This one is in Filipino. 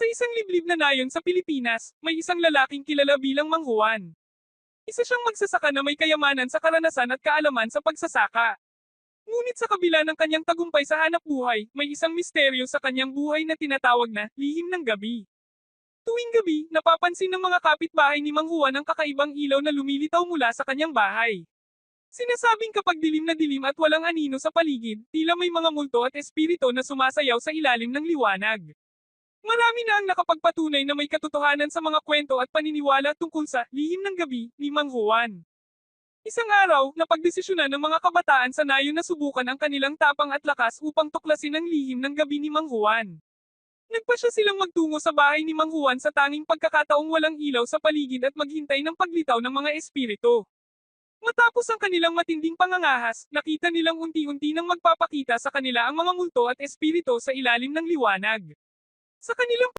Sa isang liblib na nayon sa Pilipinas, may isang lalaking kilala bilang Mang Juan. Isa siyang magsasaka na may kayamanan sa karanasan at kaalaman sa pagsasaka. Ngunit sa kabila ng kanyang tagumpay sa hanap buhay, may isang misteryo sa kanyang buhay na tinatawag na lihim ng gabi. Tuwing gabi, napapansin ng mga kapitbahay ni Mang Juan ang kakaibang ilaw na lumilitaw mula sa kanyang bahay. Sinasabing kapag dilim na dilim at walang anino sa paligid, tila may mga multo at espirito na sumasayaw sa ilalim ng liwanag. Marami na ang nakapagpatunay na may katotohanan sa mga kwento at paniniwala tungkol sa lihim ng gabi ni Mang Juan. Isang araw, napagdesisyonan ng mga kabataan sa nayon na subukan ang kanilang tapang at lakas upang tuklasin ang lihim ng gabi ni Mang Juan. Nagpasya silang magtungo sa bahay ni Mang Juan sa tanging pagkakataong walang ilaw sa paligid at maghintay ng paglitaw ng mga espiritu. Matapos ang kanilang matinding pangangahas, nakita nilang unti-unti nang magpapakita sa kanila ang mga multo at espiritu sa ilalim ng liwanag. Sa kanilang